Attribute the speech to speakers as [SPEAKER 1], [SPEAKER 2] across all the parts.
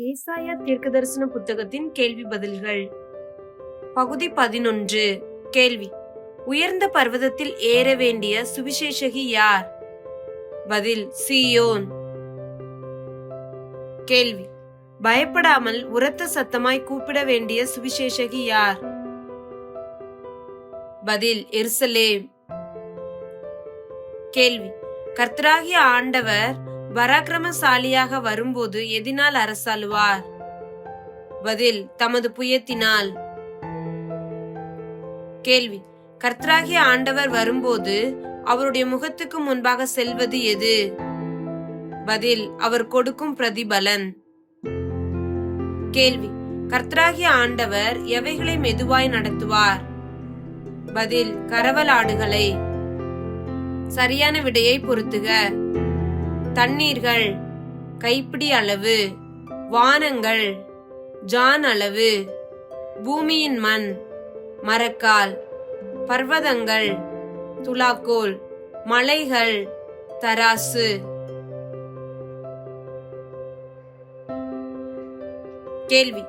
[SPEAKER 1] ஏசாயா தீர்க்கதரிசன புத்தகத்தின் கேள்வி பதில்கள். பகுதி பதினொன்று. கேள்வி. உயர்ந்த பர்வதத்தில் ஏற வேண்டிய சுவிசேஷகி யார்? பதில் சீயோன். கேள்வி. பயப்படாமல் உரத்த சத்தமாய் கூப்பிட வேண்டிய சுவிசேஷகி யார்? பதில் எருசலேம். கேள்வி. கர்த்தராகிய ஆண்டவர் பராக்கிரமசாலியாக வரும்போது எதினால் அரசாளுவார்? பதில் தமது புயத்தினால். கேள்வி கர்த்தராகிய ஆண்டவர் வரும்போது அவருடைய முகத்துக்கு முன்பாக செல்வது எது? பதில் அவர் கொடுக்கும் பிரதிபலன். கேள்வி கர்த்தராகிய ஆண்டவர் எவைகளை மெதுவாய் நடத்துவார்? பதில் கரவலாடுகளை. சரியான விடையை பொருத்துக. தண்ணீர்கள் கைப்பிடி அளவு வானங்கள் ஜான் அளவு பூமியின் மண் மரக்கால் பர்வதங்கள் துலாக்கோல் மலைகள் தராசு. கேள்வி.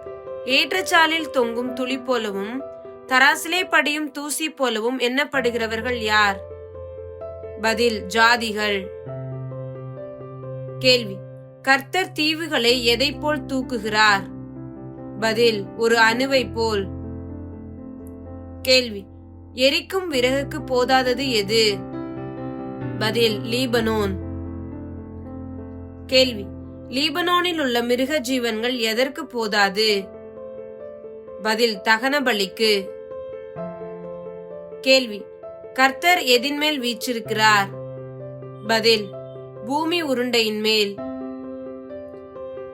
[SPEAKER 1] ஏற்றச்சாலில் தொங்கும் துளி போலவும் தராசிலே படியும் தூசி போலவும் எண்ணப்படுகிறவர்கள் யார்? பதில் ஜாதிகள். கேள்வி. கர்த்தர் தீவுகளை எதை போல் தூக்குகிறார்? பதில் ஒரு அணுவை போல். கேள்வி எரிக்கும் விறகுக்கு போதாதது எது? பதில் லீபனோன். கேள்வி லீபனோனில் உள்ள மிருக ஜீவன்கள் எதற்கு போதாது? பதில் தகன பலிக்கு. கேள்வி கர்த்தர் எதின்மேல் வீச்சிருக்கிறார்? பதில் பூமி உருண்டையின் மேல்.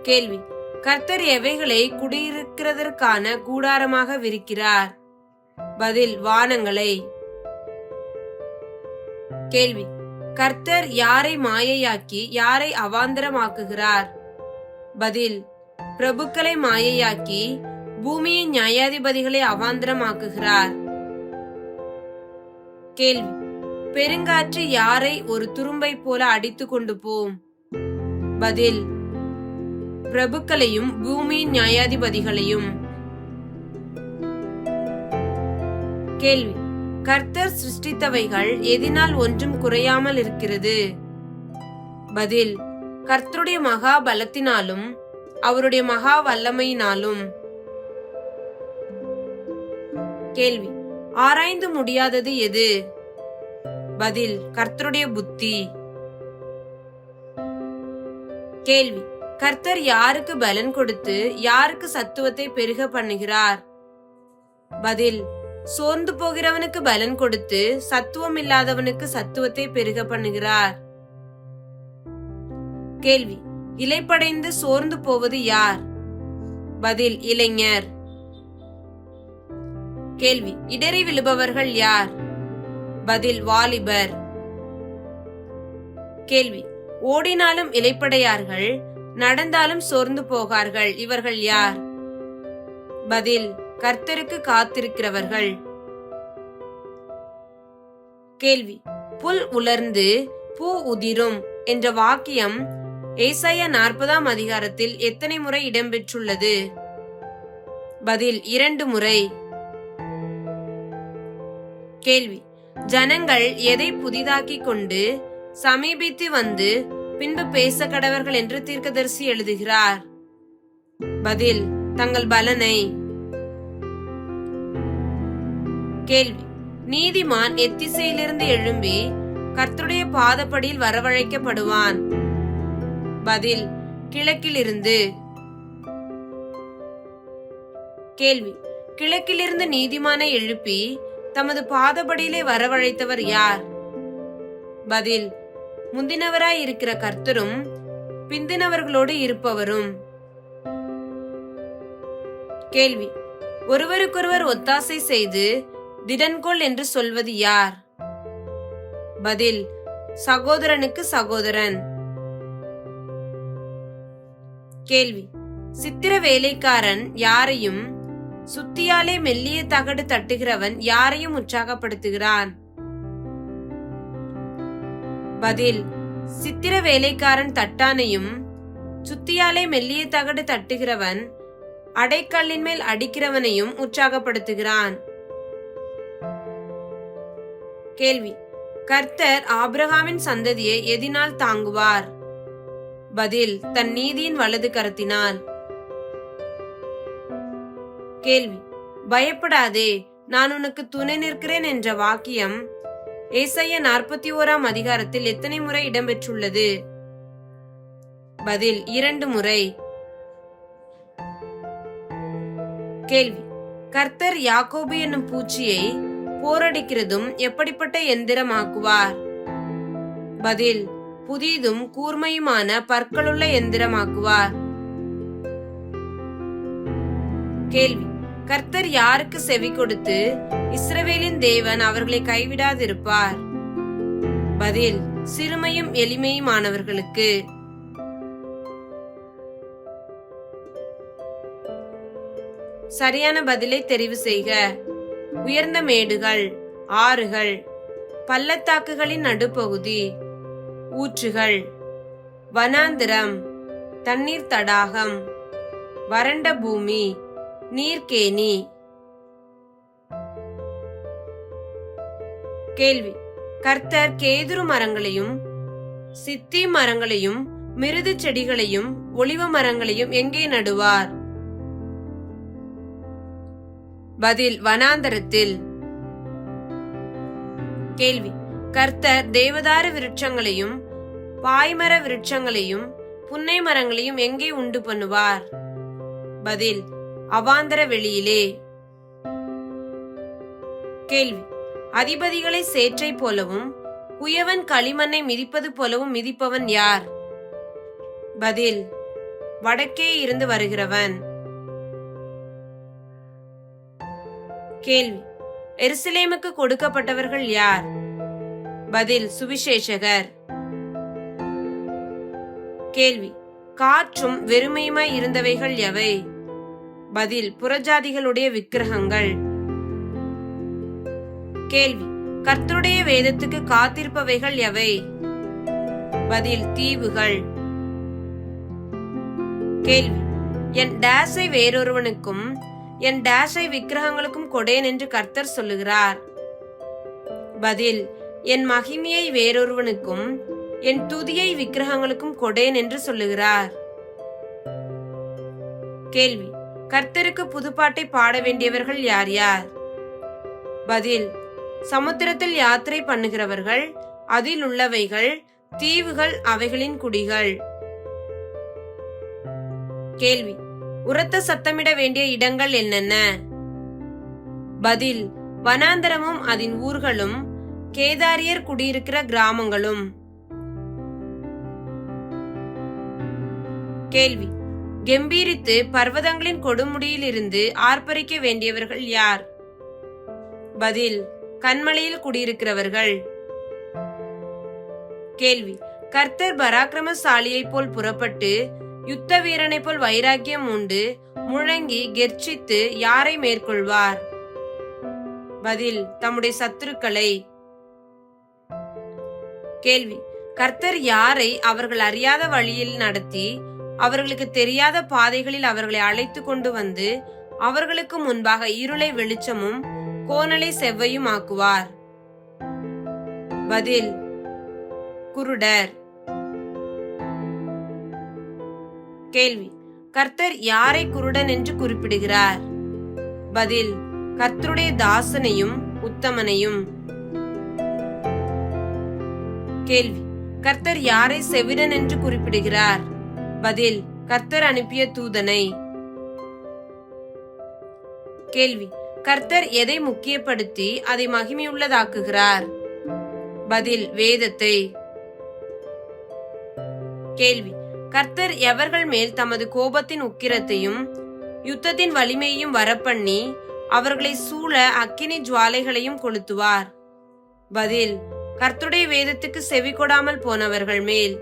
[SPEAKER 1] கேள்வி. கர்த்தர் எவைகளை குடியிருக்கிறதற்கான கூடாரமாக விரிக்கிறார்? பதில் வானங்களை. கேள்வி. கர்த்தர் யாரை மாயையாக்கி யாரை அவாந்தரமாக்குகிறார்? பதில். பிரபுக்களை மாயையாக்கி பூமியின் நியாயாதிபதிகளை அவாந்தரமாக்குகிறார். கேள்வி. பெருங்காற்று யாரை ஒரு துரும்பை போல அடித்து கொண்டு போம்? பதில் பிரபுக்களையும் பூமியின் நியாயாதிபதிகளையும். கேள்வி கர்த்தர் சிருஷ்டித்தவைகள் எதினால் ஒன்றும் குறையாமல் இருக்கிறது? பதில் கர்த்தருடைய மகா பலத்தினாலும் அவருடைய மகா வல்லமையினாலும். கேள்வி ஆராய்ந்து முடியாதது எது? பதில் கர்த்தருடைய புத்தி. கேள்வி கர்த்தர் யாருக்கு பலன் கொடுத்து யாருக்கு சத்துவத்தை பெருக பண்ணுகிறார்? பதில் சோர்ந்து போகிறவனுக்கு பலன் கொடுத்து சத்துவம் இல்லாதவனுக்கு சத்துவத்தை பெருக பண்ணுகிறார். கேள்வி இலைப்படைந்து சோர்ந்து போவது யார்? பதில் இளைஞர். கேள்வி இடறி விழுபவர்கள் யார்? பதில் வாலிபர். கேள்வி. ஓடினாலும் இலைப்படையார்கள் நடந்தாலும் சோர்ந்து போகார்கள் இவர்கள் யார்? பதில். கர்த்தருக்கு காத்திருக்கிறவர்கள். கேள்வி. புல் உலர்ந்து பூ உதிரும் என்ற வாக்கியம் ஏசாய நாற்பதாம் அதிகாரத்தில் எத்தனை முறை இடம்பெற்றுள்ளது? பதில். இரண்டு முறை. கேள்வி. ஜனங்கள் எதை புதிதாக்கி கொண்டு சமீபித்து வந்து பின்பு பேச கடவர்கள் என்று தீர்க்கதரிசி எழுதுகிறார். பதில் தங்கள் பலனை. கேள்வி நீதிமான் எத்திசையிலிருந்து எழும்பி கர்த்தருடைய பாதப்படியில் வரவழைக்கப்படுவான். பதில் கிழக்கிலிருந்து. கேள்வி கிழக்கிலிருந்து நீதிமானை எழுப்பி தமது பாதபடியிலே வரவழைத்தவர் யார்? பதில் முந்தினவராய் இருக்கிற கர்த்தரும் பிந்தினவர்களோடு இருப்பவரும். கேள்வி ஒருவருக்கொருவர் ஒத்தாசை செய்து திடன்கொள் என்று சொல்வது யார்? பதில் சகோதரனுக்கு சகோதரன். கேள்வி சித்திர வேலைக்காரன் யாரையும் சுத்தியாலே மெல்லிய தகடு தட்டுகிறவன் யாரையும் உற்சாகப்படுத்துகிறான். பதில் சித்திர வேலைக்காரன் தட்டானையும் சுத்தியாலே மெல்லிய தகடு தட்டுகிறவன் அடைக்கல்லின் மேல் அடிக்கிறவனையும் உற்சாகப்படுத்துகிறான். கேள்வி கர்த்தர் ஆபிரகாமின் சந்ததியை எதினால் தாங்குவார்? பதில் தன் நீதியின் வலது கருத்தினான் கேள்வி. பயப்படாதே நான் உனக்கு துணை நிற்கிறேன் என்ற வாக்கியம் ஏசைய நாற்பத்தி ஓராம் அதிகாரத்தில் எத்தனை முறை இடம்பெற்றுள்ளது? பதில் இரண்டு முறை. கேள்வி. கர்த்தர் யாக்கோபு என்னும் பூச்சியை போரடிக்கிறதும் எப்படிப்பட்ட எந்திரமாக்குவார்? பதில் புதிதும் கூர்மையுமான பற்களுள்ள எந்திரமாக்குவார். கேள்வி. கர்த்தர் யாருக்கு செவி கொடுத்து இஸ்ரவேலின் தேவன் அவர்களை கைவிடாதிருப்பார்? பதில் சிறுமையும் எளிமையுமானவர்களுக்கு. சரியான பதிலை தெரிவு செய்க. உயர்ந்த மேடுகள் ஆறுகள் பள்ளத்தாக்குகளின் நடுப்பகுதி ஊற்றுகள் வனாந்திரம் தண்ணீர் தடாகம் வறண்ட பூமி நீர்க்கேணி கேள்வி. கர்த்தர் கேதுரு மரங்களையும் சித்தி மரங்களையும் மிருது செடிகளையும் ஒளிவ மரங்களையும் எங்கே நடுவார்? பதில் வனாந்தரத்தில். கேள்வி. கர்த்தர் தேவதார விருட்சங்களையும் பாய்மர விருட்சங்களையும் புன்னை மரங்களையும் எங்கே உண்டு பண்ணுவார்? பதில் அவாந்தர வெளியிலே. கேள்வி. அதிபதிகளை சேற்றை போலவும் குயவன் களிமண்ணை மிதிப்பது போலவும் மிதிப்பவன் யார்? பதில். வடக்கே இருந்து வருகிறவன். கேள்வி. எருசலேமுக்கு கொடுக்கப்பட்டவர்கள் யார்? பதில். சுவிசேஷகர். கேள்வி. காற்றும் வெறுமையுமாய் இருந்தவைகள் எவை? பதில் புறஜாதிகளுடைய விக்கிரகங்கள். கேள்வி கர்த்தருடைய வேதத்துக்கு காத்திருப்பவைகள் எவை? பதில் தீவுகள். கேள்வி என் டேஸை வேறொருவனுக்கும் என் டேஷை விக்கிரகங்களுக்கும் கொடேன் என்று கர்த்தர் சொல்லுகிறார். பதில் என் மகிமையை வேறொருவனுக்கும் என் துதியை விக்கிரகங்களுக்கும் கொடேன் என்று சொல்லுகிறார். கேள்வி கர்த்தருக்கு புதுப்பாட்டை பாட வேண்டியவர்கள் யார் யார்? பதில் சமுத்திரத்தில் யாத்திரை பண்ணுகிறவர்கள் அதில் உள்ளவைகள் தீவுகள் அவைகளின் குடிகள். கேள்வி உரத்த சத்தமிட வேண்டிய இடங்கள் என்னென்ன? பதில் வனாந்தரமும் அதன் ஊர்களும் கேதாரியர் குடியிருக்கிற கிராமங்களும். கேள்வி கெம்பீரித்து பர்வதங்களின் கொடுமுடியிலிருந்து ஆர்ப்பரிக்க வேண்டியவர்கள் யார்? பதில் கண்மலையில் குடியிருக்கிறவர்கள். கேள்வி கர்த்தர் பராக்கிரமசாலியைப் போல் புறப்பட்டு யுத்த வீரனைப் போல் வைராக்கியம் உண்டு முழங்கி கெர்ச்சித்து யாரை மேற்கொள்வார்? பதில் தம்முடைய சத்துருக்களை. கேள்வி கர்த்தர் யாரை அவர்கள் அறியாத வழியில் நடத்தி அவர்களுக்கு தெரியாத பாதைகளில் அவர்களை அழைத்து கொண்டு வந்து அவர்களுக்கு முன்பாக இருளை வெளிச்சமும் கோணலை செவ்வையும் ஆக்குவார். பதில் குருடர். கேள்வி கர்த்தர் யாரை குருடன் என்று குறிப்பிடுகிறார்? பதில் கர்த்தருடைய தாசனையும் உத்தமனையும். கேள்வி கர்த்தர் யாரை செவிடன் என்று குறிப்பிடுகிறார்? பதில் கர்த்தர் அனுப்பிய தூதனை. கேள்வி கர்த்தர் எதை முக்கியப்படுத்தி அதை மகிமையுள்ளதாக்குகிறார்? பதில் வேதத்தை. கேள்வி கர்த்தர் எவர்கள் மேல் தமது கோபத்தின் உக்கிரத்தையும் யுத்தத்தின் வலிமையையும் வரப்பண்ணி அவர்களை சூழ அக்கினி ஜுவாலைகளையும் கொளுத்துவார்? பதில் கர்த்தருடைய வேதத்துக்கு செவி கொடாமல் போனவர்கள் மேல்.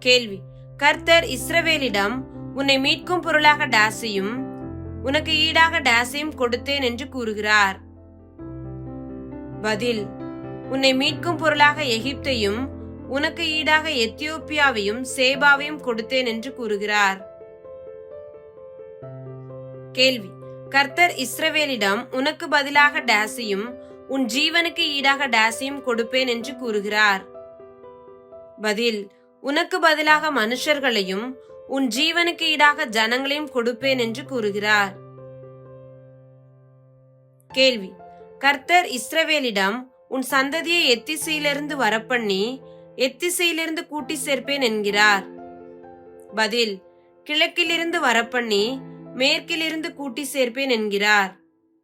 [SPEAKER 1] கேள்வி. கர்த்தர் இஸ்ரவேலிடம் உன்னை மீட்கும் பொருளாக டாசையும் உனக்கு ஈடாக டேஸையும் கொடுத்தேன் என்று கூறுகிறார். பதில் உன்னை மீட்கும் பொருளாக எகிப்தையும் உனக்கு ஈடாக எத்தியோப்பியாவையும் சேபாவையும் கொடுத்தேன் என்று கூறுகிறார். கேள்வி கர்த்தர் இஸ்ரவேலிடம் உனக்கு பதிலாக டேஸையும் உன் ஜீவனுக்கு ஈடாக டேஸையும் கொடுப்பேன் என்று கூறுகிறார். பதில் உனக்கு பதிலாக மனுஷர்களையும் உன் ஜீவனுக்கு ஈடாக ஜனங்களையும் கொடுப்பேன் என்று கூறுகிறார். கேள்வி. கர்த்தர் இஸ்ரவேலிடம் உன் சந்ததியை எத்திசையிலிருந்து வரப்பண்ணி எத்திசையிலிருந்து கூட்டி சேர்ப்பேன் என்கிறார். பதில். கிழக்கிலிருந்து வரப்பண்ணி மேற்கிலிருந்து கூட்டி சேர்ப்பேன் என்கிறார்.